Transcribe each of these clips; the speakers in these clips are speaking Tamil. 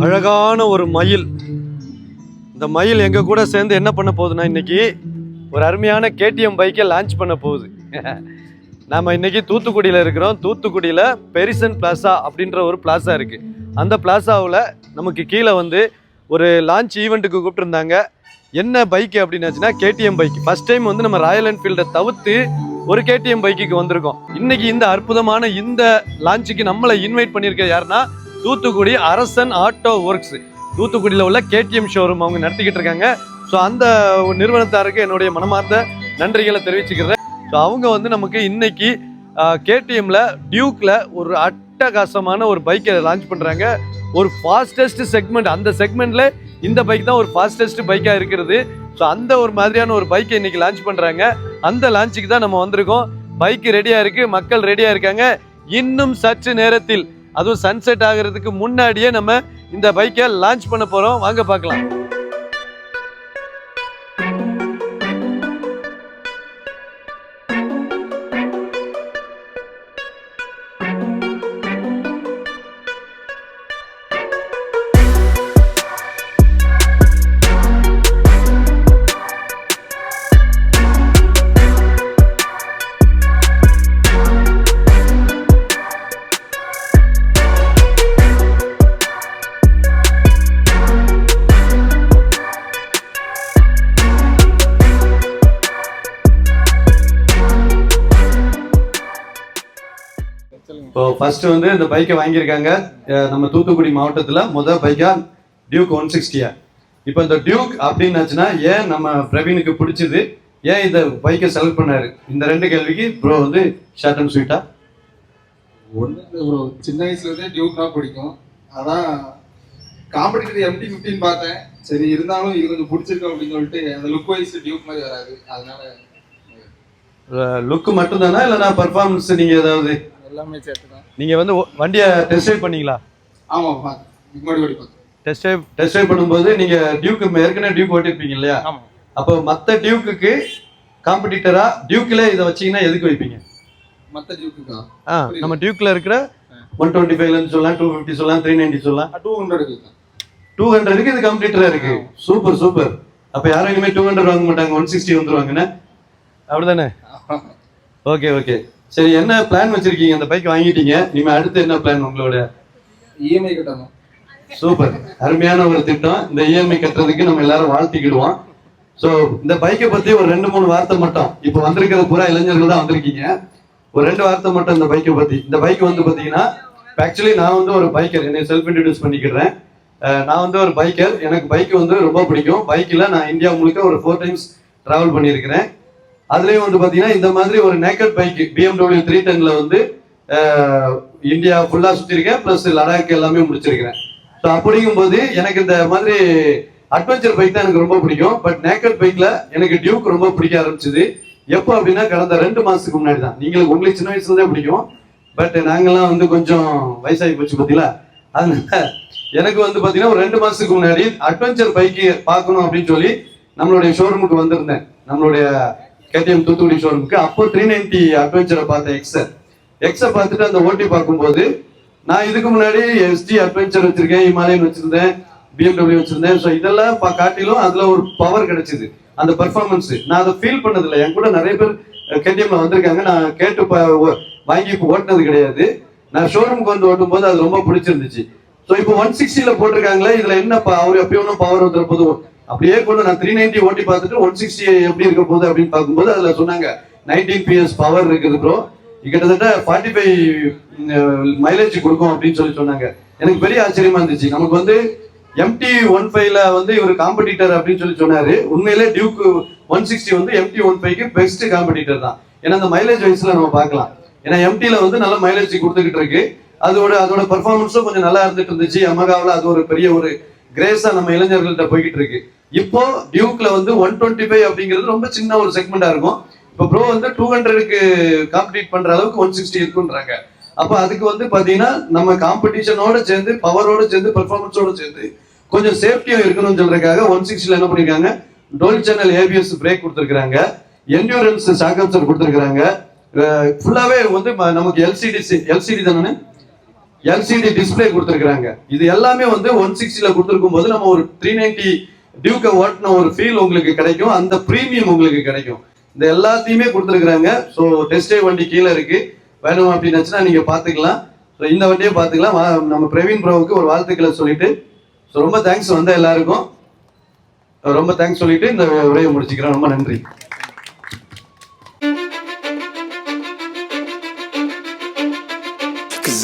அழகான ஒரு மயில். இந்த மயில் எங்கள் கூட சேர்ந்து என்ன பண்ண போகுதுன்னா இன்னைக்கு ஒரு அருமையான கேடிஎம் பைக்கை லான்ச் பண்ண போகுது. நாம் இன்னைக்கு தூத்துக்குடியில் இருக்கிறோம். தூத்துக்குடியில் பெரிசன் பிளாசா அப்படின்ற ஒரு பிளாசா இருக்குது அந்த பிளாசாவில் நமக்கு கீழே வந்து ஒரு லான்ச் ஈவெண்ட்டுக்கு கூப்பிட்டுருந்தாங்க. என்ன பைக்கு அப்படின்னாச்சுன்னா கேடிஎம் பைக். ஃபஸ்ட் டைம் வந்து நம்ம ராயல் என்ஃபீல்டை தவிர்த்து ஒரு கேடிஎம் பைக்குக்கு வந்திருக்கோம். இன்னைக்கு இந்த அற்புதமான இந்த லான்ச்சுக்கு நம்மளை இன்வைட் பண்ணியிருக்க யாருன்னா தூத்துக்குடி அரசன் ஆட்டோ ஒர்க்ஸ். தூத்துக்குடியில் உள்ள கேடிஎம் ஷோரூம் அவங்க நடத்திக்கிட்டு இருக்காங்க. ஸோ அந்த நிறுவனத்தாருக்கு என்னுடைய மனமார்ந்த நன்றிகளை தெரிவிச்சுக்கிறேன். ஸோ அவங்க வந்து நமக்கு இன்னைக்கு கேடிஎம்ல டியூக்ல ஒரு அட்டகாசமான ஒரு பைக்கை லான்ச் பண்ணுறாங்க ஒரு ஃபாஸ்டஸ்ட் செக்மெண்ட் அந்த செக்மெண்ட்ல இந்த பைக் தான் ஒரு ஃபாஸ்டஸ்ட் பைக்காக இருக்கிறது. ஸோ அந்த ஒரு மாதிரியான ஒரு பைக்கை இன்னைக்கு லான்ச் பண்ணுறாங்க அந்த லான்ச்சுக்கு தான் நம்ம வந்திருக்கோம். பைக்கு ரெடியாக இருக்கு. மக்கள் ரெடியாக இருக்காங்க. இன்னும் சற்று நேரத்தில் அதுவும் சன்செட் ஆகிறதுக்கு முன்னாடியே நம்ம இந்த பைக்கை லான்ச் பண்ண போகிறோம் வாங்க பார்க்கலாம். ஃபர்ஸ்ட் வந்து இந்த பைக்கை வாங்கியிருக்காங்க. நம்ம தூத்துக்குடி மாவட்டத்தில் முதல் பைக்கா டியூக் ஒன் சிக்ஸ்டியா இப்போ இந்த டியூக் அப்படின்னாச்சுன்னா ஏன் நம்ம பிரவீனுக்கு பிடிச்சது? ஏன் இந்த பைக்கை செலக்ட் பண்ணாரு? இந்த ரெண்டு கேள்விக்கு ப்ரோ வந்து ஷார்ட் அண்ட் ஸ்வீட்டா ஒன்று ஒரு சின்ன வயசுல இருந்தே டியூக் தான் பிடிக்கும். அதான் காம்படிட்டர் எம்டி ஃபிஃப்டின் பார்த்தேன். சரி இருந்தாலும் இது கொஞ்சம் பிடிச்சிருக்கு அப்படின்னு சொல்லிட்டு அந்த லுக் வைஸ் டியூக் மாதிரி வராது. அதனால லுக் மட்டும் தானா இல்லைனா பர்ஃபார்மன்ஸ் நீங்க ஏதாவது எல்லாமே சேர்த்து தான் நீங்க வந்து வண்டியை டெஸ்ட் ட்ரைவ் பண்ணீங்களா? ஆமாம் பார்த்தேன் முன்னாடி ஓடி பார்த்தேன் டெஸ்ட் ட்ரைவ் டெஸ்ட் ட்ரைவ் பண்ணும்போது நீங்க டியூக் ஏற்கனவே டியூக் ஓட்டிருப்பீங்க இல்லையா? ஆமாம் அப்போ மற்ற டியூக்குக்கு காம்படிட்டரா டியூக்ல இதை வச்சீங்கன்னா எதுக்கு வைப்பீங்க? மற்ற டியூக்குக்கா ஆ நம்ம டியூக்ல இருக்கிற ஒன் டுவெண்ட்டி ஃபைவ்லன்னு சொல்லலாம் டூ ஃபிஃப்டி சொல்லலாம் த்ரீ நைன்டி சொல்லலாம். டூ ஹண்ட்ரடுக்கு டூ ஹண்ட்ரடுக்கு இது கம்ப்ளீட்டரா இருக்கு. சூப்பர் சூப்பர் அப்ப யாரும் இனிமே டூ ஹண்ட்ரட் வாங்க மாட்டாங்க ஒன் சிக்ஸ்டி வந்துருவாங்கண்ணே அப்படிதானே? ஓகே ஓகே சரி என்ன பிளான் வச்சிருக்கீங்க? அந்த பைக் வாங்கிட்டீங்க. இனிமே அடுத்து என்ன பிளான் உங்களோட? இஎம்ஐ கட்டணும். சூப்பர் அருமையான ஒரு திட்டம். இந்த இஎம்ஐ கட்டுறதுக்கு நம்ம எல்லாரும் வாழ்த்திக்கிடுவோம். ஸோ இந்த பைக்கை பத்தி ஒரு ரெண்டு மூணு வார்த்தை மட்டும். இப்போ வந்திருக்கிற பூரா இளைஞர்கள் தான் வந்திருக்கீங்க. ஒரு ரெண்டு வார்த்தை மட்டும் இந்த பைக்கை பத்தி. இந்த பைக் வந்து பாத்தீங்கன்னா ஆக்சுவலி நான் வந்து ஒரு பைக்கர் என்னை செல்ஃப் இன்ட்ரடியூஸ் பண்ணிக்கிறேன் நான் வந்து ஒரு பைக்கர் எனக்கு பைக் வந்து ரொம்ப பிடிக்கும். பைக்கில் நான் இந்தியா முழுக்க ஒரு ஃபோர் டைம்ஸ் டிராவல் பண்ணியிருக்கிறேன். அதுலேயும் வந்து பார்த்தீங்கன்னா இந்த மாதிரி ஒரு நேக்கட் பைக் பிஎம்டபிள்யூ த்ரீ டென்ல வந்து இந்தியா ஃபுல்லாக சுற்றிருக்கேன் பிளஸ் லடாக் எல்லாமே முடிச்சிருக்கிறேன். ஸோ அப்படிங்கும்போது எனக்கு இந்த மாதிரி அட்வென்ச்சர் பைக் தான் எனக்கு ரொம்ப பிடிக்கும். பட் நேக்கட் பைக்ல எனக்கு டியூக் ரொம்ப பிடிக்க ஆரம்பிச்சது. எப்போ அப்படின்னா கடந்த ரெண்டு மாசத்துக்கு முன்னாடி தான். நீங்களுக்கு உங்களுக்கு சின்ன வயசுல தான் பிடிக்கும். பட் நாங்கெல்லாம் வந்து கொஞ்சம் வயசாகி போச்சு பார்த்தீங்களா அதனால எனக்கு வந்து பார்த்தீங்கன்னா ஒரு ரெண்டு மாசத்துக்கு முன்னாடி அட்வென்ச்சர் பைக்கு பார்க்கணும் அப்படின்னு சொல்லி நம்மளுடைய ஷோரூமுக்கு வந்திருந்தேன். நம்மளுடைய கேடிஎம் தூத்துக்குடி ஷோரூமுக்கு அப்போ த்ரீ நைன்டி அட்வென்ச்சரை பார்த்தேன் எக்ஸை எக்ஸை பார்த்துட்டு அந்த ஓட்டி பார்க்கும்போது நான் இதுக்கு முன்னாடி எஸ்டி அட்வென்ச்சர் வச்சிருக்கேன் இமாலயன் வச்சிருந்தேன் பிஎம்டபிள்யூ வச்சிருந்தேன். ஸோ இதெல்லாம் காட்டிலும் அதுல ஒரு பவர் கிடைச்சிது. அந்த பர்ஃபார்மன்ஸ் நான் அதை ஃபீல் பண்ணதில்லை. என் கூட நிறைய பேர் கேடிஎம்ல வந்திருக்காங்க. நான் கேட்டு வாங்கி ஓட்டினது கிடையாது. நான் ஷோரூமுக்கு வந்து ஓட்டும் போது அது ரொம்ப பிடிச்சிருந்துச்சு. ஸோ இப்போ ஒன் சிக்ஸ்டியில் போட்டிருக்காங்களே இதில் என்ன ப- அவர் எப்பயும் ஒன்றும் பவர் வந்துற அப்படியே கொண்டு நான் த்ரீ நைன்டி ஓட்டி பார்த்துட்டு ஒன் சிக்ஸ்டி எப்படி இருக்க போகுது அப்படின்னு பார்க்கும்போது அதில் சொன்னாங்க நைன்டீன் பிஎஸ் பவர் இருக்குது ப்ரோ கிட்டத்தட்ட ஃபார்ட்டி ஃபைவ் மைலேஜ் கொடுக்கும் அப்படின்னு சொல்லி சொன்னாங்க. எனக்கு பெரிய ஆச்சரியமா இருந்துச்சு. நமக்கு வந்து எம்டி ஒன் ஃபைவ்ல வந்து இவர் காம்படிட்டர் அப்படின்னு சொல்லி சொன்னாரு. உண்மையிலே டியூக் ஒன் சிக்ஸ்டி வந்து எம்டி ஒன் ஃபைவ்க்கு பெஸ்ட் காம்படிட்டர் தான். ஏன்னா அந்த மைலேஜ் வைஸ்ல நம்ம பார்க்கலாம். ஏன்னா எம்டில வந்து நல்ல மைலேஜ் கொடுத்துக்கிட்டு இருக்கு. அதோட அதோட பர்ஃபார்மன்ஸும் கொஞ்சம் நல்லா இருந்துட்டு இருந்துச்சு. அமகாவில் அது ஒரு பெரிய ஒரு கிரேஸா நம்ம இளைஞர்கள்ட்ட போய்கிட்டு இருக்கு. இப்போ டியூக்ல வந்து ஒன் டுவெண்ட்டி ஃபைவ் அப்படிங்கிறது ரொம்ப சின்ன ஒரு செக்மெண்டா இருக்கும். இப்போ ப்ரோ வந்து டூ ஹண்ட்ரடுக்கு காம்படிட் பண்ற அளவுக்கு ஒன் சிக்ஸ்டி இருக்குன்றாங்க. அப்போ அதுக்கு வந்து பாத்தீங்கன்னா நம்ம காம்படிஷனோட சேர்ந்து பவரோட சேர்ந்து பெர்ஃபார்மன்ஸோட சேர்ந்து கொஞ்சம் சேஃப்டியும் இருக்கணும்னு சொல்றதுக்காக ஒன் சிக்ஸ்டில என்ன பண்ணிருக்காங்க? டோல் சேனல் ஏபிஎஸ் பிரேக் கொடுத்துருக்காங்க என்யூரன்ஸ் சாகம்சர் கொடுத்துருக்காங்க ஃபுல்லாவே வந்து நமக்கு எல்சிடி எல்சிடி தானே? எல்சிடி டிஸ்ப்ளே கொடுத்துருக்குறாங்க. இது எல்லாமே வந்து ஒன் சிக்ஸ்டியில் கொடுத்துருக்கும் போது நம்ம ஒரு த்ரீ நைன்டி டியூக்க ஓட்டின ஒரு ஃபீல் உங்களுக்கு கிடைக்கும். அந்த ப்ரீமியம் உங்களுக்கு கிடைக்கும். இந்த எல்லாத்தையுமே கொடுத்துருக்குறாங்க. ஸோ டெஸ்டே வண்டி கீழே இருக்கு. வேணும் அப்படின்னாச்சுன்னா நீங்கள் பார்த்துக்கலாம். ஸோ இந்த வண்டியை பார்த்துக்கலாம். வா- நம்ம பிரவீன் ப்ரோவுக்கு ஒரு வாழ்த்துக்களை சொல்லிட்டு ஸோ ரொம்ப தேங்க்ஸ் வந்த எல்லாருக்கும். ரொம்ப தேங்க்ஸ் சொல்லிட்டு இந்த உரையை முடிச்சுக்கிறேன். ரொம்ப நன்றி.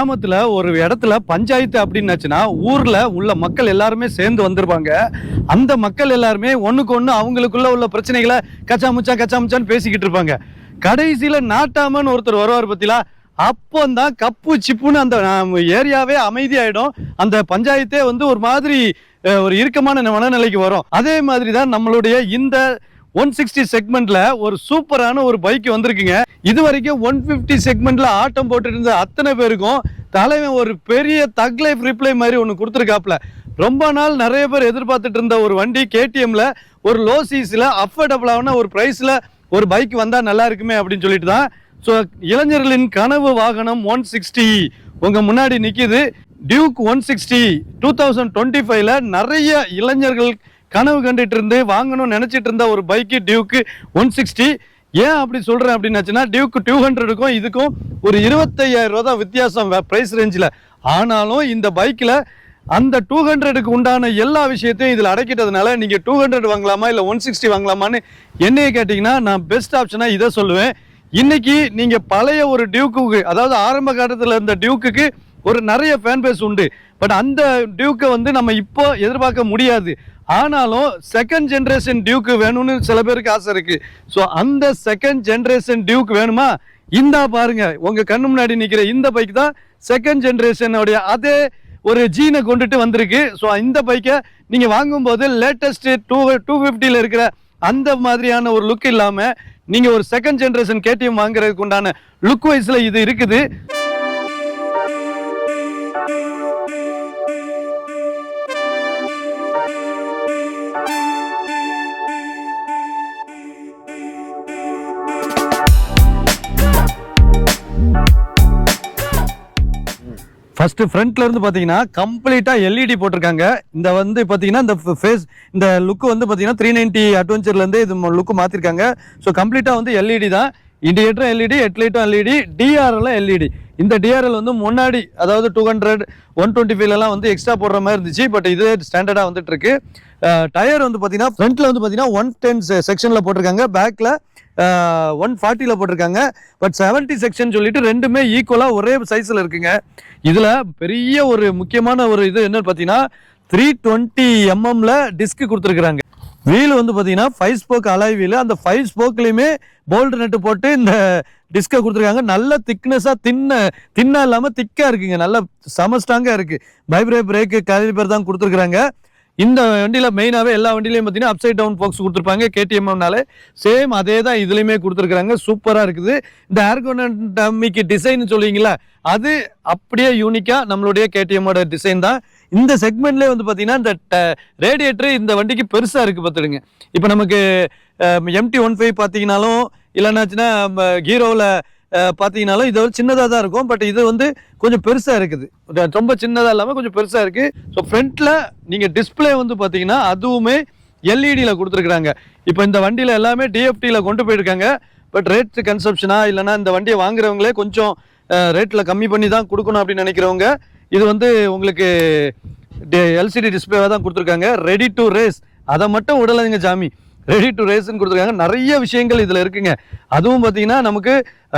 கிராமத்தில் ஒரு இடத்துல பஞ்சாயத்து அப்படின்னாச்சுன்னா ஊரில் உள்ள மக்கள் எல்லாருமே சேர்ந்து வந்திருப்பாங்க. அந்த மக்கள் எல்லாருமே ஒன்றுக்கு ஒன்று அவங்களுக்குள்ள உள்ள பிரச்சனைகளை கச்சா முச்சா கச்சா முச்சான்னு பேசிக்கிட்டு இருப்பாங்க. கடைசியில் நாட்டாமன்னு ஒருத்தர் வருவார் பத்திலா அப்போந்தான் கப்பு சிப்புன்னு அந்த ஏரியாவே அமைதியாயிடும். அந்த பஞ்சாயத்தே வந்து ஒரு மாதிரி ஒரு இறுக்கமான மனநிலைக்கு வரும். அதே மாதிரி தான் நம்மளுடைய இந்த ஒன் சிக்ஸ்டி செக்மெண்ட்ல ஒரு சூப்பரான ஒரு பைக் வந்திருக்குங்க. இது வரைக்கும் ஒன் பிப்டி செக்மெண்ட்ல ஆட்டம் போட்டுட்டு இருந்த அத்தனை பேருக்கும் தலைவன் ஒரு பெரிய தக் லைஃப் ரிப்ளை மாதிரி ஒன்று கொடுத்துருக்காப்ல ரொம்ப நாள் நிறைய பேர் எதிர்பார்த்துட்டு இருந்த ஒரு வண்டி கேடிஎம்ல ஒரு லோ சீஸ்ல அஃபோர்டபுளான ஒரு பிரைஸ்ல ஒரு பைக் வந்தா நல்லா இருக்குமே அப்படின்னு சொல்லிட்டு தான் ஸோ இளைஞர்களின் கனவு வாகனம் ஒன் சிக்ஸ்டி உங்க முன்னாடி நிக்குது. Duke one sixty two thousand twenty ஃபைவ்ல நிறைய இளைஞர்கள் கனவு கண்டுட்டு இருந்து வாங்கணும்னு நினைச்சிட்டு இருந்த ஒரு பைக்கு டியூக்கு ஒன் சிக்ஸ்டி ஏன் அப்படி சொல்கிறேன் அப்படின்னாச்சுன்னா டியூக் டூ ஹண்ட்ரடுக்கும் இதுக்கும் ஒரு இருபத்தையாயிரம் ரூபா தான் வித்தியாசம் ப்ரைஸ் ரேஞ்சில் ஆனாலும் இந்த பைக்கில் அந்த டூ ஹண்ட்ரடுக்கு உண்டான எல்லா விஷயத்தையும் இதில் அடக்கிட்டதுனால நீங்கள் டூ ஹண்ட்ரட் வாங்கலாமா இல்லை ஒன் சிக்ஸ்டி வாங்கலாமான்னு என்னைய கேட்டிங்கன்னா நான் பெஸ்ட் ஆப்ஷனாக இதை சொல்லுவேன். இன்றைக்கி நீங்கள் பழைய ஒரு டியூக்குக்கு அதாவது ஆரம்ப காலத்தில் இருந்த டியூக்குக்கு ஒரு நிறைய ஃபேன் பேஸ் உண்டு. பட் அந்த டியூக்கை வந்து நம்ம இப்போ எதிர்பார்க்க முடியாது. ஆனாலும் செகண்ட் ஜென்ரேஷன் டியூக்கு வேணும்னு சில பேருக்கு ஆசை இருக்கு. ஸோ அந்த செகண்ட் ஜென்ரேஷன் டியூக் வேணுமா? இந்தா பாருங்க உங்க கண்ணு முன்னாடி நிற்கிற இந்த பைக் தான் செகண்ட் ஜென்ரேஷனுடைய அதே ஒரு ஜீனை கொண்டுட்டு வந்திருக்கு. ஸோ இந்த பைக்கை நீங்கள் வாங்கும்போது லேட்டஸ்ட் டூ டூ ஃபிஃப்டியில் இருக்கிற அந்த மாதிரியான ஒரு லுக் இல்லாமல் நீங்கள் ஒரு செகண்ட் ஜென்ரேஷன் கேடிஎம் வாங்குறதுக்கு உண்டான லுக் வைஸில் இது இருக்குது. ஃபர்ஸ்ட் ஃப்ரண்ட்ல இருந்து பாத்தீங்கன்னா கம்ப்ளீட்டா எல்இடி போட்டிருக்காங்க. இந்த வந்து பாத்தீங்கன்னா இந்த ஃபேஸ் இந்த லுக் வந்து பாத்தீங்கன்னா த்ரீ நைன்டி அட்வென்ச்சர்ல இருந்து இது லுக் மாத்திருக்காங்க. ஸோ கம்ப்ளீட்டா வந்து எல்இடி தான். இண்டிகேட்டரும் எல்இடி ஹெட்லைட்டும் எல்இடி டிஆர்எல் எல்இடி இந்த டிஆர்எல் வந்து முன்னாடி அதாவது டூ ஹண்ட்ரட் ஒன் டுவெண்ட்டி ஃபைவ்லாம் வந்து எக்ஸ்ட்ரா போடுற மாதிரி இருந்துச்சு. பட் இது ஸ்டாண்டர்டாக வந்துட்டு இருக்கு. டயர் வந்து பார்த்தீங்கன்னா ஃப்ரண்ட்ல வந்து பார்த்தீங்கன்னா ஒன் டென் செக்ஷனில் போட்டிருக்காங்க. பேக்கில் ஒன் ஃபார்ட்டியில் போட்டிருக்காங்க. பட் 70 செக்ஷன் சொல்லிட்டு ரெண்டுமே ஈக்குவலாக ஒரே சைஸில் இருக்குங்க. இதில் பெரிய ஒரு முக்கியமான ஒரு இது என்னன்னு பார்த்தீங்கன்னா த்ரீ டுவெண்ட்டி எம்எம்ல டிஸ்க் கொடுத்துருக்குறாங்க. வீல் வந்து பார்த்தீங்கன்னா ஃபைவ் ஸ்போக் அலாய் வீல் அந்த ஃபைவ் ஸ்போக்லையுமே போல்டு நட்டு போட்டு இந்த டிஸ்கை கொடுத்துருக்காங்க. நல்ல திக்னஸாக தின்ன தின்னா இல்லாமல் திக்காக இருக்குங்க. நல்ல செம ஸ்ட்ராங்காக இருக்குது பைப்ரே பிரேக்கு காலிபர் தான் கொடுத்துருக்குறாங்க. இந்த வண்டியில் மெயினாகவே எல்லா வண்டிலையும் பார்த்தீங்கன்னா அப்சைட் டவுன் பாக்ஸ் கொடுத்துருப்பாங்க. கேடிஎம்னாலே சேம் அதே தான் இதுலேயுமே கொடுத்துருக்குறாங்க. சூப்பராக இருக்குது. இந்த ஏர்கோனமிக்கு டிசைன் சொல்லுவீங்களா அது அப்படியே யூனிக்காக நம்மளுடைய கேடிஎம்மோட டிசைன் தான். இந்த செக்மெண்ட்லேயே வந்து பார்த்தீங்கன்னா இந்த ரேடியேட்டர் இந்த வண்டிக்கு பெருசாக இருக்குது பார்த்துடுங்க இப்போ நமக்கு எம்டி ஒன் ஃபைவ் பார்த்தீங்கனாலும் இல்லைன்னாச்சுன்னா ஹீரோவில் பார்த்தீங்கன்னாலும் இது ஒரு சின்னதாக தான் இருக்கும். பட் இது வந்து கொஞ்சம் பெருசாக இருக்குது. ரொம்ப சின்னதாக இல்லாமல் கொஞ்சம் பெருசாக இருக்குது ஸோ ஃப்ரண்ட்டில் நீங்கள் டிஸ்பிளே வந்து பார்த்தீங்கன்னா அதுவுமே எல்இடியில் கொடுத்துருக்குறாங்க. இப்போ இந்த வண்டியில் எல்லாமே டிஎஃப்டியில் கொண்டு போயிருக்காங்க. பட் ரேட் கன்சப்ஷனா இல்லைன்னா இந்த வண்டியை வாங்குறவங்களே கொஞ்சம் ரேட்டில் கம்மி பண்ணி தான் கொடுக்கணும் அப்படின்னு நினைக்கிறவங்க இது வந்து உங்களுக்கு எல்சிடி டிஸ்பிளேவாக தான் கொடுத்துருக்காங்க. ரெடி டு ரேஸ் அதை மட்டும் விடலைங்க ஜாமி. ரெடி டு ரேஸ்ன்னு கொடுத்துருக்காங்க. நிறைய விஷயங்கள் இதில் இருக்குங்க. அதுவும் பார்த்தீங்கன்னா நமக்கு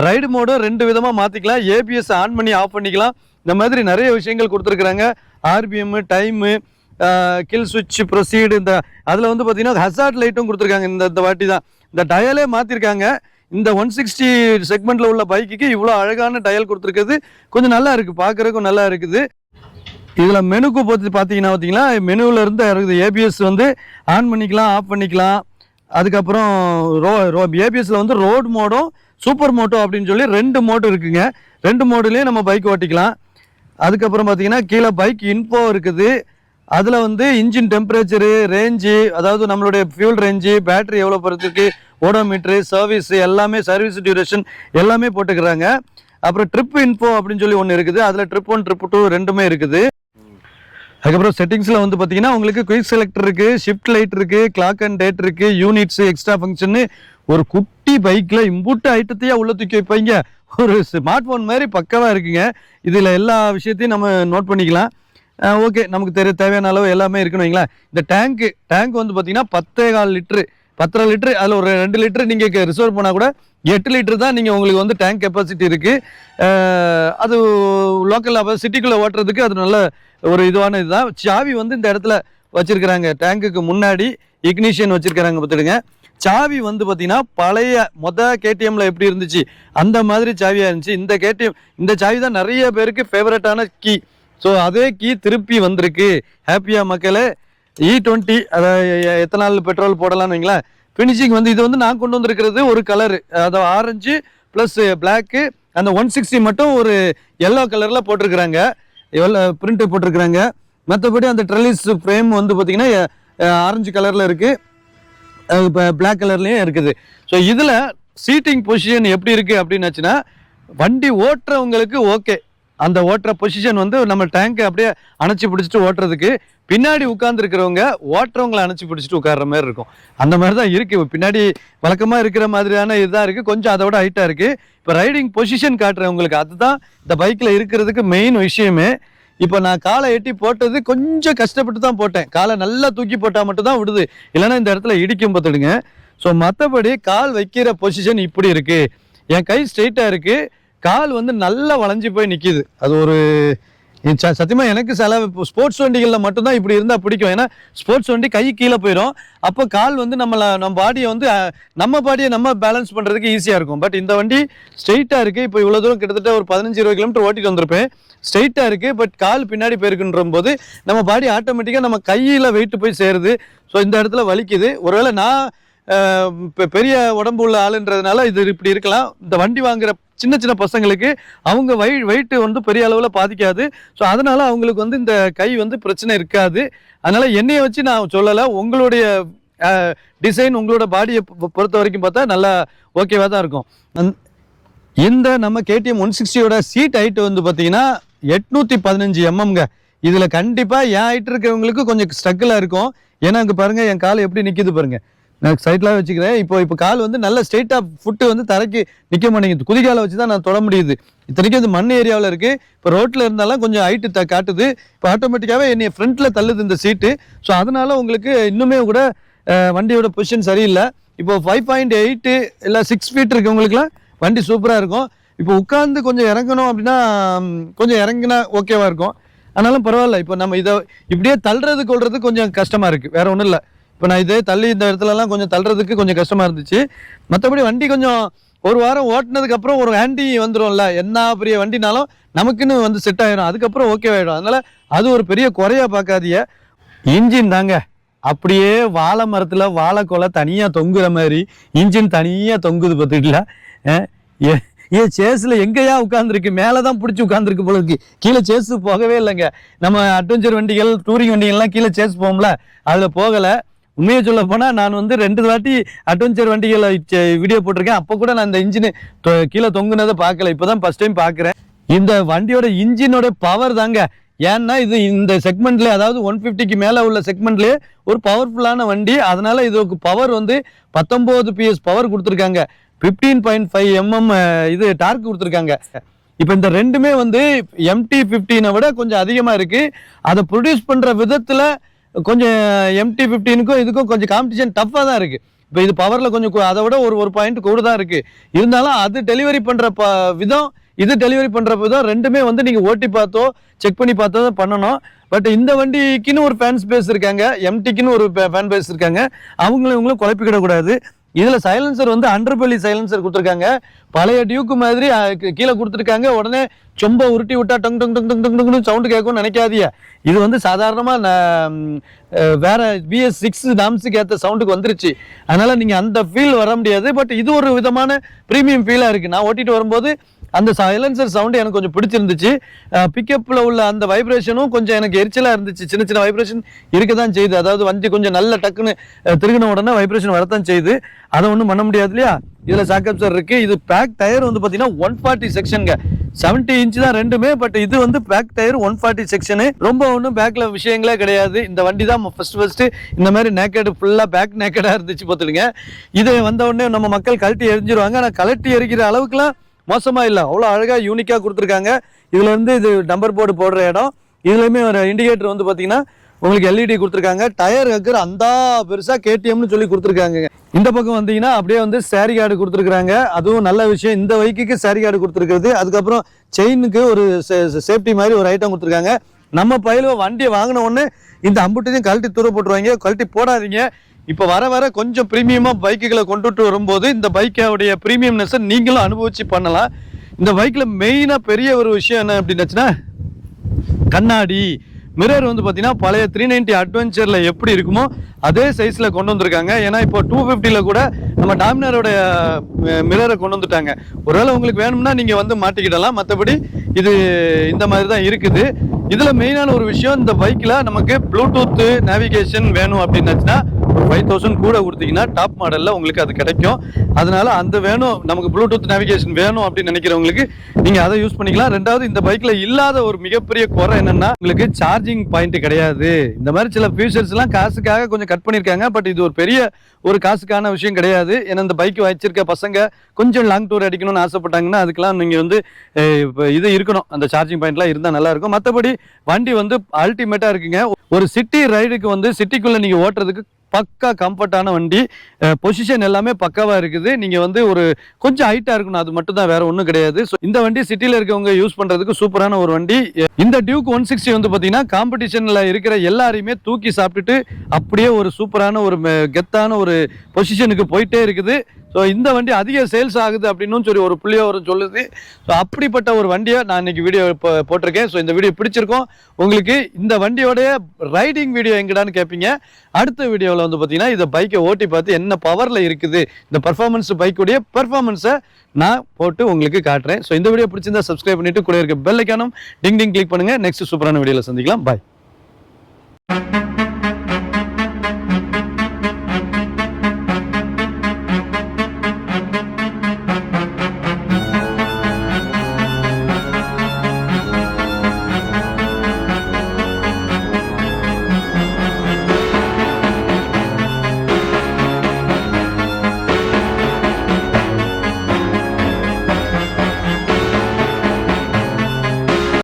ரைடு மோடும் ரெண்டு விதமாக மாற்றிக்கலாம் ஏபிஎஸ் ஆன் பண்ணி ஆஃப் பண்ணிக்கலாம். இந்த மாதிரி நிறைய விஷயங்கள் கொடுத்துருக்குறாங்க. ஆர்பிஎம்மு டைமு கில் சுவிட்ச் ப்ரொசீடு இந்த அதில் வந்து பார்த்தீங்கன்னா ஹசார்ட் லைட்டும் கொடுத்துருக்காங்க. இந்த இந்த வாட்டி தான். இந்த டயலே மாற்றிருக்காங்க இந்த ஒன் சிக்ஸ்டி செக்மெண்ட்டில் உள்ள பைக்குக்கு இவ்வளோ அழகான டயல் கொடுத்துருக்குது கொஞ்சம் நல்லா இருக்குது பார்க்குறதுக்கும் நல்லா இருக்குது. இதில் மெனுக்கு பார்த்து பார்த்தீங்கன்னா பார்த்தீங்கன்னா மெனுவில் இருந்து இருக்குது ஏபிஎஸ் வந்து ஆன் பண்ணிக்கலாம் ஆஃப் பண்ணிக்கலாம். அதுக்கப்புறம் ரோ ரோ ஏபிஎஸ்ல வந்து ரோடு மோடும் சூப்பர் மோட்டோ அப்படின்னு சொல்லி ரெண்டு மோடு இருக்குங்க. ரெண்டு மோடுலேயும் நம்ம பைக் ஓட்டிக்கலாம். அதுக்கப்புறம் பார்த்தீங்கன்னா கீழே பைக் இன்ஃபோ இருக்குது. அதில் வந்து இன்ஜின் டெம்பரேச்சரு ரேஞ்சு அதாவது நம்மளுடைய ஃபியூல் ரேஞ்சு பேட்டரி எவ்வளோ பொறுத்திருக்கு ஓடோமீட்ரு சர்வீஸ் எல்லாமே சர்வீஸ் டியூரேஷன் எல்லாமே போட்டுக்கிறாங்க. அப்புறம் ட்ரிப் இன்ஃபோ அப்படின்னு சொல்லி ஒன்று இருக்குது. அதில் ட்ரிப் ஒன் ட்ரிப் டூ ரெண்டுமே இருக்குது. அதுக்கப்புறம் செட்டிங்ஸில் வந்து பார்த்தீங்கன்னா உங்களுக்கு குயிக் செலக்டர் இருக்கு ஷிஃப்ட் லைட் இருக்கு கிளாக் அண்ட் டேட் இருக்கு யூனிட்ஸ் எக்ஸ்ட்ரா ஃபங்க்ஷன் ஒரு குட்டி பைக்கில் இம்புட்டு ஐட்டத்தையே உள்ள தூக்கி வைப்பீங்க. ஒரு ஸ்மார்ட் ஃபோன் மாதிரி பக்கவாக இருக்குங்க. இதில் எல்லா விஷயத்தையும் நம்ம நோட் பண்ணிக்கலாம். ஓகே நமக்கு தெரிய தேவையான அளவு எல்லாமே இருக்குன்னு வைங்களேன். இந்த டேங்க்கு டேங்க் வந்து பார்த்தீங்கன்னா பத்தே கால் லிட்ரு பத்தரை லிட்டரு அதில் ஒரு ரெண்டு லிட்டரு நீங்கள் ரிசர்வ் பண்ணால் கூட எட்டு லிட்டர் தான் நீங்கள் உங்களுக்கு வந்து டேங்க் கெப்பாசிட்டி இருக்குது அது லோக்கல் அப்போ சிட்டிக்குள்ளே ஓட்டுறதுக்கு அது நல்ல ஒரு இதுவான இதுதான். சாவி வந்து இந்த இடத்துல வச்சுருக்கிறாங்க. டேங்குக்கு முன்னாடி இக்னிஷியன் வச்சுருக்கிறாங்க பார்த்துடுங்க. சாவி வந்து பார்த்தீங்கன்னா பழைய மொத கேடிஎம்ல எப்படி இருந்துச்சு? அந்த மாதிரி சாவியாக இருந்துச்சு. இந்த கேடிஎம் இந்த சாவி தான் நிறைய பேருக்கு ஃபேவரட்டான கீ ஸோ அதே கீ திருப்பி வந்திருக்கு. ஹாப்பியாக மக்களே. இ டுவெண்ட்டி அதை எத்தனால் பெட்ரோல் போடலாம்னு வைங்களேன். ஃபினிஷிங் வந்து இது வந்து நான் கொண்டு வந்திருக்கிறது ஒரு கலரு அதாவது ஆரஞ்சு ப்ளஸ் பிளாக்கு அந்த ஒன் சிக்ஸ்டி மட்டும் ஒரு எல்லோ கலரில் போட்டிருக்கிறாங்க. எவ்வளோ பிரிண்ட் போட்டிருக்கிறாங்க. மற்றபடி அந்த ட்ரெலிஸ் ஃப்ரேம் வந்து பார்த்தீங்கன்னா ஆரஞ்சு கலரில் இருக்குது இப்போ பிளாக் கலர்லேயும் இருக்குது. ஸோ இதில் சீட்டிங் பொசிஷன் எப்படி இருக்குது அப்படின்னாச்சுன்னா வண்டி ஓட்டுறவங்களுக்கு ஓகே அந்த ஓட்டுற பொசிஷன் வந்து நம்ம டேங்கை அப்படியே அணைச்சி பிடிச்சிட்டு ஓட்டுறதுக்கு பின்னாடி உட்காந்துருக்கிறவங்க ஓட்டுறவங்களை அணைச்சி பிடிச்சிட்டு உட்கார்ற மாதிரி இருக்கும். அந்த மாதிரி தான் இருக்குது பின்னாடி வழக்கமாக இருக்கிற மாதிரியான இதுதான் இருக்குது கொஞ்சம் அதை விட ஹைட்டாக இருக்குது இப்போ ரைடிங் பொசிஷன் காட்டுறவங்களுக்கு அதுதான் இந்த பைக்கில் இருக்கிறதுக்கு மெயின் விஷயமே. இப்போ நான் காலை எட்டி போட்டது கொஞ்சம் கஷ்டப்பட்டு தான் போட்டேன். காலை நல்லா தூக்கி போட்டால் மட்டும் தான் விடுது. இல்லைன்னா இந்த இடத்துல இடிக்கும் பார்த்துடுங்க. ஸோ மற்றபடி கால் வைக்கிற பொசிஷன் இப்படி இருக்குது என் கை ஸ்ட்ரெயிட்டாக இருக்குது கால் வந்து நல்லா வளைஞ்சு போய் நிற்கிது அது ஒரு சத்தியமாக எனக்கு சில ஸ்போர்ட்ஸ் வண்டிகளில் மட்டும்தான் இப்படி இருந்தால் பிடிக்கும். ஏன்னா ஸ்போர்ட்ஸ் வண்டி கை கீழே போயிடும் அப்போ கால் வந்து நம்மளை நம்ம பாடியை வந்து நம்ம பாடியை நம்ம பேலன்ஸ் பண்ணுறதுக்கு ஈஸியாக இருக்கும். பட் இந்த வண்டி ஸ்ட்ரெயிட்டாக இருக்குது இப்போ இவ்வளோ தூரம் கிட்டத்தட்ட ஒரு பதினஞ்சு இருபது கிலோமீட்டர் ஓட்டிட்டு வந்திருப்பேன். ஸ்ட்ரெயிட்டாக இருக்குது பட் கால் பின்னாடி போயிருக்குன்ற போது நம்ம பாடி ஆட்டோமேட்டிக்காக நம்ம கையில் வெயிட் போய் சேருது. ஸோ இந்த இடத்துல வலிக்குது. ஒருவேளை நான் இப்போ பெரிய உடம்பு உள்ள ஆளுன்றதுனால இது இப்படி இருக்கலாம். இந்த வண்டி வாங்குற சின்ன சின்ன பசங்களுக்கு அவங்க வை வெயிட்டு வந்து பெரிய அளவில் பாதிக்காது. ஸோ அதனால் அவங்களுக்கு வந்து இந்த கை வந்து பிரச்சனை இருக்காது. அதனால் என்னையை வச்சு நான் சொல்லலை. உங்களுடைய டிசைன் உங்களோட பாடியை பொறுத்த வரைக்கும் பார்த்தா நல்லா ஓகேவாக தான் இருக்கும். இந்த நம்ம கேடிஎம் ஒன் சிக்ஸ்டியோட சீட் ஹைட்டு வந்து பார்த்தீங்கன்னா எட்நூத்தி பதினஞ்சு எம்எம்ங்க இதில் கண்டிப்பாக என் ஹைட் இருக்கிறவங்களுக்கு கொஞ்சம் ஸ்ட்ரகிளாக இருக்கும். ஏன்னா அங்கே பாருங்கள் என் கால் எப்படி நிற்கிது பாருங்கள் நான் சைட்லாம் வச்சுக்கிறேன். இப்போ இப்போ கால் வந்து நல்ல ஸ்ட்ரெயிட்டாக ஃபுட்டு வந்து தரைக்கு நிற்க மாட்டேங்குது குதிகால வச்சு தான் நான் தொட முடியுது. இத்தனைக்கும் இது மண் ஏரியாவில் இருக்குது இப்போ ரோட்டில் இருந்தாலும் கொஞ்சம் ஹைட்டு த காட்டுது. இப்போ ஆட்டோமேட்டிக்காகவே என்னை ஃப்ரண்ட்டில் தள்ளுது இந்த சீட்டு ஸோ அதனால் உங்களுக்கு இன்னுமே கூட வண்டியோட பொசிஷன் சரியில்லை. இப்போ ஃபைவ் பாயிண்ட் எயிட்டு இல்லை சிக்ஸ் ஃபீட் இருக்கவங்களுக்குலாம் வண்டி சூப்பராக இருக்கும். இப்போ உட்காந்து கொஞ்சம் இறங்கணும் அப்படின்னா கொஞ்சம் இறங்கினா ஓகேவாக இருக்கும். ஆனாலும் பரவாயில்ல. இப்போ நம்ம இதை இப்படியே தள்ளுறது கொள்றது கொஞ்சம் கஷ்டமாக இருக்குது வேறு ஒன்றும் இல்லை. இப்போ நான் இதே தள்ளி இந்த இடத்துலலாம் கொஞ்சம் தள்ளுறதுக்கு கொஞ்சம் கஷ்டமாக இருந்துச்சு. மற்றபடி வண்டி கொஞ்சம் ஒரு வாரம் ஓட்டுனதுக்கு அப்புறம் ஒரு ஹேண்டி வந்துடும்ல என்ன பெரிய வண்டினாலும் நமக்குன்னு வந்து செட் ஆயிடும் அதுக்கப்புறம் ஓகே ஆயிடும். அதனால அது ஒரு பெரிய குறையா பார்க்காதிய இன்ஜின் தாங்க. அப்படியே வாழை மரத்துல வாழை கொலை தனியா தொங்குற மாதிரி இன்ஜின் தனியா தொங்குது பார்த்துக்கலாம் ஏ சேஸில் எங்கேயா உட்காந்துருக்கு மேலே தான் பிடிச்சி உட்காந்துருக்கு போல இருக்கு. கீழே சேஸ் போகவே இல்லைங்க. நம்ம அட்வென்ச்சர் வண்டிகள் டூரிங் வண்டிகள்லாம் கீழே சேஸ் போகும்ல. அதில் போகலை. உண்மையை சொல்ல போனால் நான் வந்து ரெண்டு வாட்டி அட்வென்ச்சர் வண்டிகளை வீடியோ போட்டிருக்கேன். அப்போ கூட நான் இந்த இன்ஜின் கீழே தொங்குனதை பார்க்கல. இப்போ தான் ஃபர்ஸ்ட் டைம் பார்க்குறேன். இந்த வண்டியோட இன்ஜினோட பவர் தாங்க. ஏன்னா இது இந்த செக்மெண்ட்ல அதாவது ஒன் ஃபிஃப்டிக்கு மேலே உள்ள செக்மெண்ட்லேயே ஒரு பவர்ஃபுல்லான வண்டி. அதனால இதுக்கு பவர் வந்து பத்தொம்போது பிஎஸ் பவர் கொடுத்துருக்காங்க. ஃபிஃப்டீன் பாயிண்ட் ஃபைவ் எம்எம் இது டார்க் கொடுத்துருக்காங்க. இப்போ இந்த ரெண்டுமே வந்து எம்டி ஃபிஃப்டீனை விட கொஞ்சம் அதிகமாக இருக்குது அதை ப்ரொடியூஸ் பண்ணுற விதத்தில் கொஞ்சம் எம்டி ஃபிஃப்டீனுக்கும் இதுக்கும் கொஞ்சம் காம்படிஷன் டஃப்பாக தான் இருக்குது இப்போ இது பவரில் கொஞ்சம் அதை விட ஒரு ஒரு பாயிண்ட் கூட தான் இருக்குது இருந்தாலும் அது டெலிவரி பண்ணுற ப விதம் இது டெலிவரி பண்ணுற விதம் ரெண்டுமே வந்து நீங்கள் ஓட்டி பார்த்தோ செக் பண்ணி பார்த்தோ தான் பண்ணணும். பட் இந்த வண்டிக்குன்னு ஒரு ஃபேன்ஸ் பேஸ் இருக்காங்க எம்டிக்குன்னு ஒரு ஃபேன் பேஸ் இருக்காங்க அவங்களும் இவங்களும் குழப்பிக்கிடக்கூடாது. இதில் சைலன்சர் வந்து அண்டர்பெல்லி சைலன்சர் கொடுத்துருக்காங்க. பழைய டியூக்கு மாதிரி கீழே கொடுத்துருக்காங்க உடனே சொம்ப உருட்டி விட்டா டங் டங் டங் டங் டங் டங்னு சவுண்டு கேட்கும்னு நினைக்காதீங்க. இது வந்து சாதாரணமாக வேற பிஎஸ் சிக்ஸ் டாம்ஸுக்கு ஏற்ற சவுண்டுக்கு வந்துருச்சு. அதனால் நீங்கள் அந்த ஃபீல் வர முடியாது. பட் இது ஒரு விதமான ப்ரீமியம் ஃபீலாக இருக்குது நான் ஓட்டிட்டு வரும்போது அந்த சைலன்சர் சவுண்டு எனக்கு கொஞ்சம் பிடிச்சிருந்துச்சு. பிக்கப்பில் உள்ள அந்த வைப்ரேஷனும் கொஞ்சம் எனக்கு எரிச்சலாக இருந்துச்சு. சின்ன சின்ன வைப்ரேஷன் இருக்க தான் செய்யுது அதாவது வண்டி கொஞ்சம் நல்ல டக்குன்னு திருகின உடனே வைப்ரேஷன் வரத்தான் செய்யுது அதை ஒன்றும் பண்ண முடியாது இல்லையா? இதில் சாக்கப் சார் இருக்குது இது பேக் டயர் வந்து பார்த்தீங்கன்னா ஒன் ஃபார்ட்டி செக்ஷனுங்க செவன்ட்டி இன்ச் தான் ரெண்டுமே பட் இது வந்து back tyre one forty section ரொம்ப ஒன்றும் பேக்கில் விஷயங்களே கிடையாது. இந்த வண்டி தான் ஃபர்ஸ்ட் ஃபர்ஸ்ட் இந்த மாதிரி நேக்கெட் ஃபுல்லாக பேக் நேக்கடாக இருந்துச்சு பார்த்துடுங்க இது வந்த உடனே நம்ம மக்கள் கழட்டி எரிஞ்சிருவாங்க. ஆனால் கழட்டி எரிக்கிற அளவுக்குலாம் மோசமாக இல்லை. அவ்வளோ அழகாக யூனிக்காக கொடுத்துருக்காங்க. இதில் வந்து இது நம்பர் போர்டு போடுற இடம். இதுலேயுமே ஒரு இண்டிகேட்டர் வந்து பார்த்தீங்கன்னா உங்களுக்கு எல்இடி கொடுத்துருக்காங்க. டயர் வைக்கிற அந்த பெருசாக கேடிஎம்னு சொல்லி கொடுத்துருக்காங்க. இந்த பக்கம் வந்தீங்கன்னா அப்படியே வந்து சாரி கார்டு கொடுத்துருக்காங்க அதுவும் நல்ல விஷயம். இந்த வைக்கிக்கு சாரி கார்டு கொடுத்துருக்குறது. அதுக்கப்புறம் செயினுக்கு ஒரு சேஃப்டி மாதிரி ஒரு ஐட்டம் கொடுத்துருக்காங்க. நம்ம பயில வண்டியை வாங்கின உடனே இந்த அம்புட்டையும் கழட்டி தூர போட்டுருவாங்க. கழட்டி போடாதீங்க. இப்போ வர வர கொஞ்சம் ப்ரீமியமாக பைக்குகளை கொண்டுட்டு வரும்போது இந்த பைக்கோடைய ப்ரீமியம்னஸை நீங்களும் அனுபவிச்சு பண்ணலாம். இந்த பைக்கில் மெயினாக பெரிய ஒரு விஷயம் என்ன அப்படின்னாச்சுன்னா கண்ணாடி. மிரர் வந்து பார்த்தீங்கன்னா பழைய த்ரீ நைன்டி அட்வென்ச்சரில் எப்படி இருக்குமோ அதே சைஸில் கொண்டு வந்திருக்காங்க. ஏன்னா இப்போ டூ ஃபிஃப்டியில் கூட நம்ம டாமினரோட மிரரை கொண்டு வந்துட்டாங்க. ஒருவேளை உங்களுக்கு வேணும்னா நீங்கள் வந்து மாட்டிக்கிடலாம். மற்றபடி இது இந்த மாதிரி தான் இருக்குது. இதில் மெயினான ஒரு விஷயம் இந்த பைக்கில் நமக்கு ப்ளூடூத்து நேவிகேஷன் வேணும் அப்படின்னாச்சுன்னா ஒரு ஃபைவ் தௌசண்ட் கூட கொடுத்தீங்கன்னா டாப் மாடலில் உங்களுக்கு அது கிடைக்கும். அதனால் அந்த வேணும் நமக்கு ப்ளூடூத் நேவிகேஷன் வேணும் அப்படின்னு நினைக்கிறவங்களுக்கு நீங்கள் அதை யூஸ் பண்ணிக்கலாம். ரெண்டாவது இந்த பைக்கில் இல்லாத ஒரு மிகப்பெரிய குறை என்னென்னா உங்களுக்கு சார்ஜிங் பாயிண்ட் கிடையாது. இந்த மாதிரி சில ஃபியூச்சர்ஸ்லாம் காசுக்காக கொஞ்சம் கட் பண்ணியிருக்காங்க. பட் இது ஒரு பெரிய ஒரு காசுக்கான விஷயம் கிடையாது. ஏன்னா இந்த பைக் வச்சிருக்க பசங்க கொஞ்சம் லாங் டூர் அடிக்கணும்னு ஆசைப்பட்டாங்கன்னா அதுக்கெல்லாம் நீங்கள் வந்து இப்போ இது இருக்கணும். அந்த சார்ஜிங் பாயிண்ட்லாம் இருந்தால் நல்லாயிருக்கும் மற்றபடி வண்டி வந்து அல்டிமேட்டாக இருக்குங்க. ஒரு சிட்டி ரைடுக்கு வந்து சிட்டிக்குள்ளே நீங்கள் ஓட்டுறதுக்கு பக்கா கம்ஃபர்ட்டான வண்டி. பொசிஷன் எல்லாமே பக்காவாக இருக்குது. நீங்கள் வந்து ஒரு கொஞ்சம் ஹைட்டாக இருக்கணும். அது மட்டும் தான் வேற ஒன்றும் கிடையாது. ஸோ இந்த வண்டி சிட்டியில் இருக்கவங்க யூஸ் பண்ணுறதுக்கு சூப்பரான ஒரு வண்டி. இந்த டியூக் ஒன் சிக்ஸ்டி வந்து பார்த்தீங்கன்னா காம்படிஷனில் இருக்கிற எல்லாரையுமே தூக்கி சாப்பிட்டுட்டு அப்படியே ஒரு சூப்பரான ஒரு கெத்தான ஒரு பொசிஷனுக்கு போயிட்டே இருக்குது. ஸோ இந்த வண்டி அதிக சேல்ஸ் ஆகுது அப்படின்னு சொல்லி ஒரு புள்ளியோரம் சொல்லுது. ஸோ அப்படிப்பட்ட ஒரு வண்டியை நான் இன்னைக்கு வீடியோ இப்போ போட்டிருக்கேன். ஸோ இந்த வீடியோ பிடிச்சிருக்கோம். உங்களுக்கு இந்த வண்டியோடைய ரைடிங் வீடியோ எங்கடான்னு கேட்பீங்க அடுத்த வீடியோவில் வந்து பார்த்தீங்கன்னா இந்த பைக்கை ஓட்டி பார்த்து என்ன பவரில் இருக்குது இந்த பர்ஃபார்மன்ஸ் பைக்குடைய பர்ஃபார்மன்ஸை நான் போட்டு உங்களுக்கு காட்டுறேன். ஸோ இந்த வீடியோ பிடிச்சிருந்தா சப்ஸ்கிரைப் பண்ணிட்டு கூட இருக்க பெல்லைக்கானும் டிங் டிங் கிளிக் பண்ணுங்கள் நெக்ஸ்ட் சூப்பரான வீடியோவில் சந்திக்கலாம். பாய்